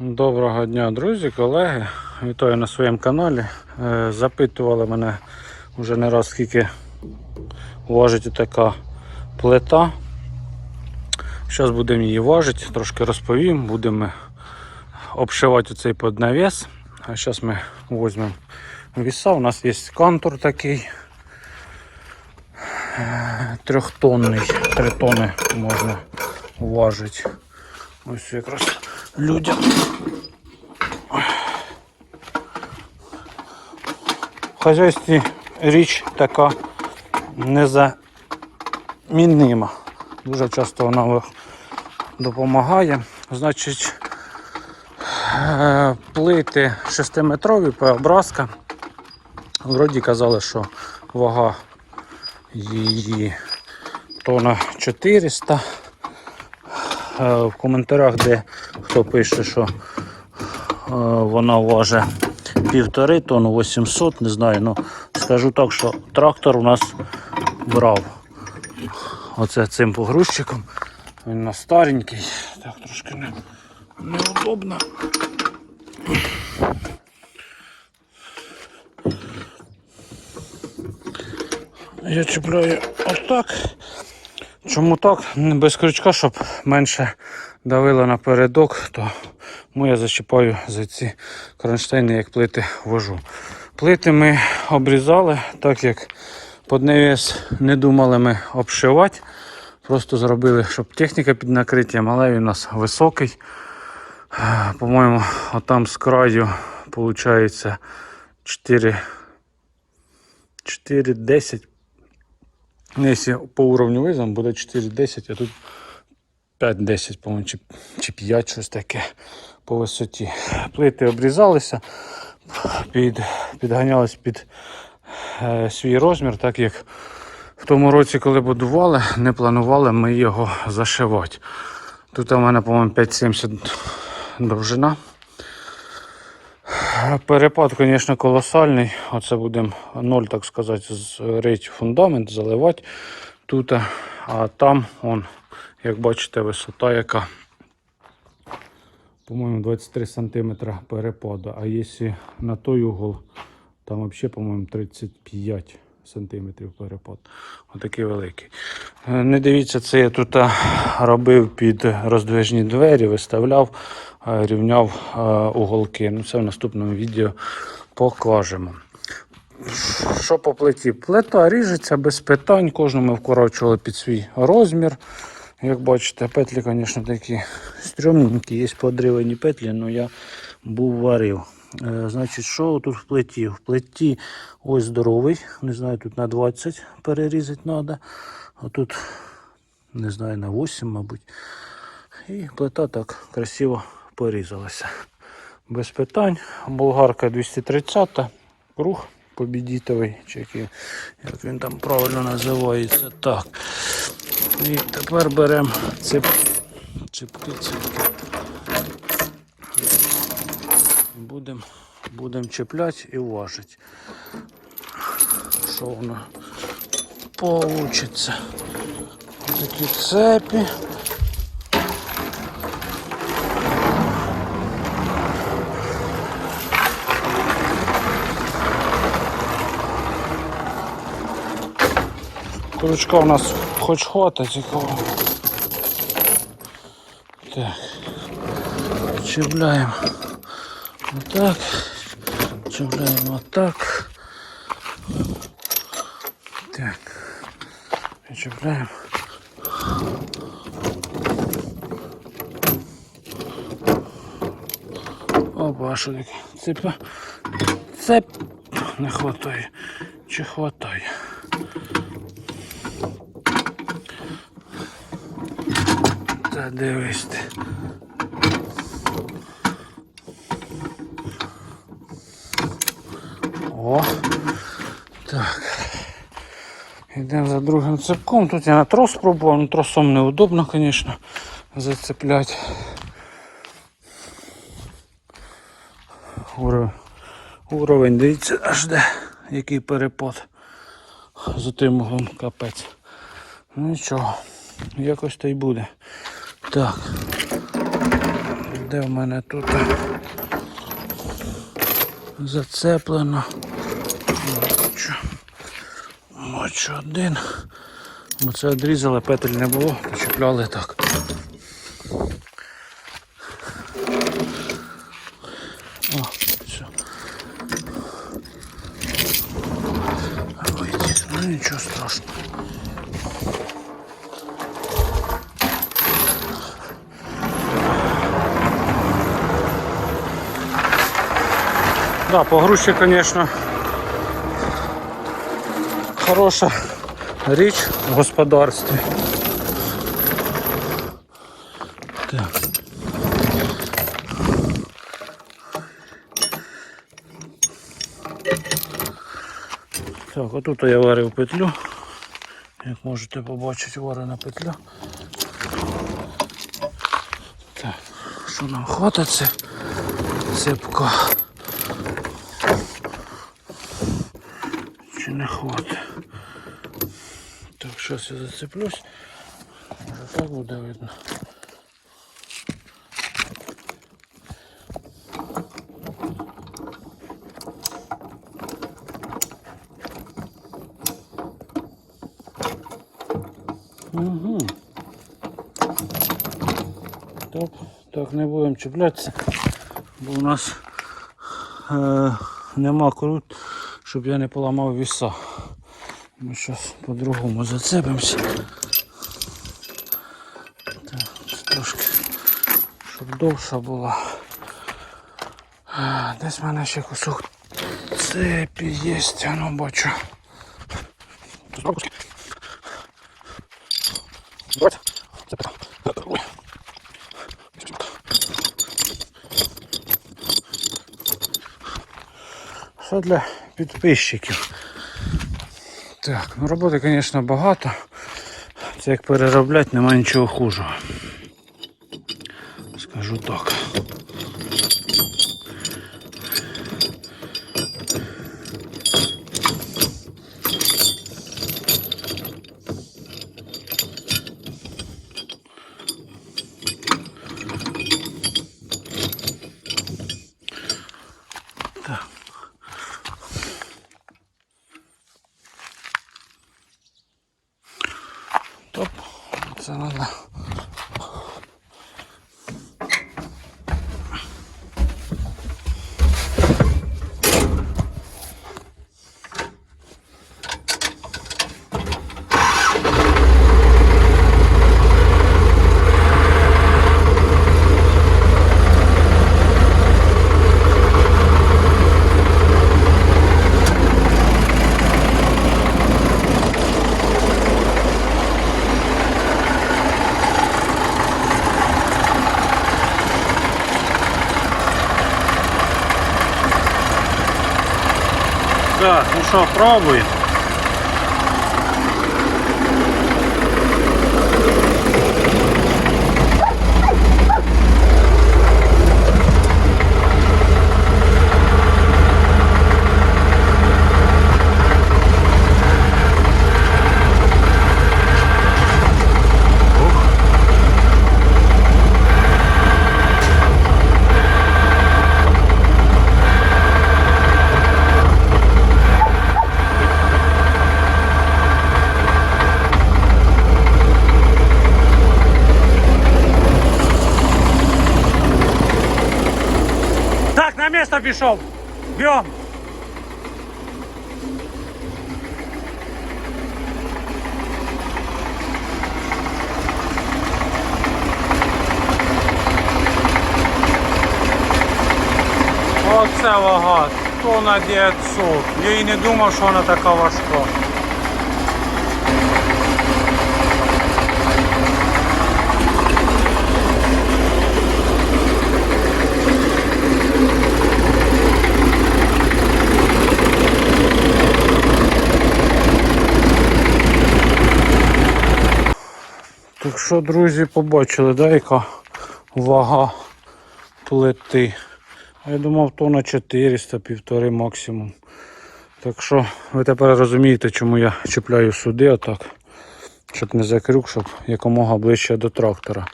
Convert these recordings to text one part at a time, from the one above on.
Доброго дня, друзі, колеги. Вітаю на своєму каналі. Е, Запитували мене вже не раз, скільки важить така плита. Зараз будемо її важити, трошки розповім. Будемо обшивати цей поднавіс. А зараз ми візьмемо віса. У нас є кантор такий. е, Трьохтонний, три тони можна важити. Ось якраз людям В хазяйстві річ така незамінима. Дуже часто вона допомагає. Значить, е, плити 6-метрові П-образка. Вроді казали, що вага її тона 400. Е, В коментарях, де хто пише, що е, вона важить півтори тонни 800, не знаю, ну скажу так, що трактор у нас брав. Оце цим погрузчиком. Він на старенький. Так трошки не, неудобно. Я чіпляю отак. Чому так? Без крючка, щоб менше давило на передок, то тому я зачіпаю за ці кронштейни, як плити вожу. Плити ми обрізали, так як подневіс не думали ми обшивати. Просто зробили, щоб техніка під накриттям, але він у нас високий. По-моєму, отам з краю виходить 4, 4 10 Ну, Якщо по уровню визом буде 4,10, а тут 5,10, по-моєму, чи, чи 5 щось таке по висоті. Плити обрізалися, під, підганялись під е, свій розмір, так як в тому році, коли будували, не планували ми його зашивати. Тут у мене, по-моєму, 5,70 довжина. Перепад, звісно, колосальний. Оце будемо ноль, так сказати, зрити фундамент, заливати тут. А там, он, як бачите, висота яка. По-моєму, 23 см перепаду. А якщо на той угол, там взагалі, по-моєму, 35 см перепад. Отакий великий. Не дивіться, це я тут робив під роздвижні двері, виставляв, рівняв уголки. Ну, це в наступному відео покажемо. Що по плиті? Плита ріжеться без питань, кожному ми вкорочували під свій розмір. Як бачите, петлі, звісно, такі стрьомненькі, є подривані петлі, але я був варив. Е, Значить, що тут в плиті? В плиті ось здоровий, не знаю, тут на 20 перерізати треба, а тут, не знаю, на 8, мабуть. І плита так красиво порізалася. Без питань. Болгарка 230, круг побідітовий, чи який, як він там правильно називається. Так. І тепер беремо цеп, цепки, цепки. Будемо будем чіпляти і важити. Що воно получиться? Такі цепі. Крючка у нас хоч хватить якого. Так. Чіпляємо отак. Чіпляємо отак. Так. І чіпляємо. Опа, що таке? Цепа. Цеп не хватає. Чи хватає? Та дивись ти. О. Йдемо за другим цепком. Тут я на трос спробував, ну тросом неудобно, звісно, зацепляти. Уровень, уровень, дивіться, аж де, який перепад. За тим углом капець. Ну нічого, якось то й буде. Так. де в мене тут зацеплено. Бачу, бачу один. Бо це відрізали, петель не було, почепляли так. О, все. Вийти. Ну нічого страшного. Да, погрузчик, конечно, хороша річ в господарстві. Так. Так, отут я варив петлю. Як можете побачити, варена петля. Так, що нам хватить це цепка? Чи не хватить? Так, зараз я зацеплюсь. Може так буде видно. Угу. Так, так, не будемо чіплятися, бо у нас е, нема крут, щоб я не поламав віса. Ми зараз по-другому зацепимося. Так, трошки, щоб довша була. Десь в мене ще кусок цепі є, ну бачу. Що для підписчиків? Так, ну роботи, звісно, багато. Це як переробляти, немає нічого хужого. Скажу так. Це надо. Так, ну що, пробуй. Так, на місце пішов. Бьом. Оце вага, тонна 900. Я і не думав, що вона така важка. Що, друзі, побачили, да, яка вага плити. Я думав, тонна 400, півтори максимум. Так що ви тепер розумієте, чому я чіпляю сюди отак. Щоб не закрюк, щоб якомога ближче до трактора.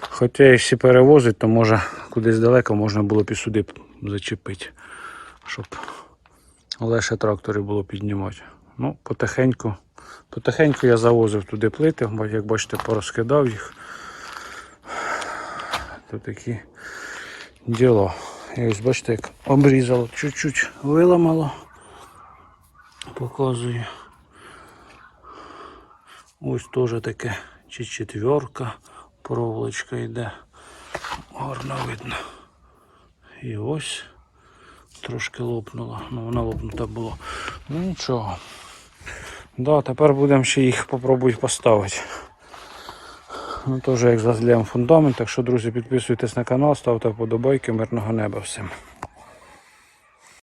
Хоча якщо перевозить, то може кудись далеко можна було б і сюди зачепити, щоб легше трактори було піднімати. Ну, потихеньку, потихеньку я завозив туди плити, як бачите, порозкидав їх. То такі діло. І ось бачите, як обрізало, чуть-чуть виламало. Показую. Ось теж таке, чи четверка, проволочка йде. Гарно видно. І ось трошки лопнуло. Ну, вона лопнута була. Ну нічого. Да, тепер будемо ще їх попробувати поставити. Ну, теж як зазлям фундамент. Так що, друзі, підписуйтесь на канал, ставте вподобайки, мирного неба всім.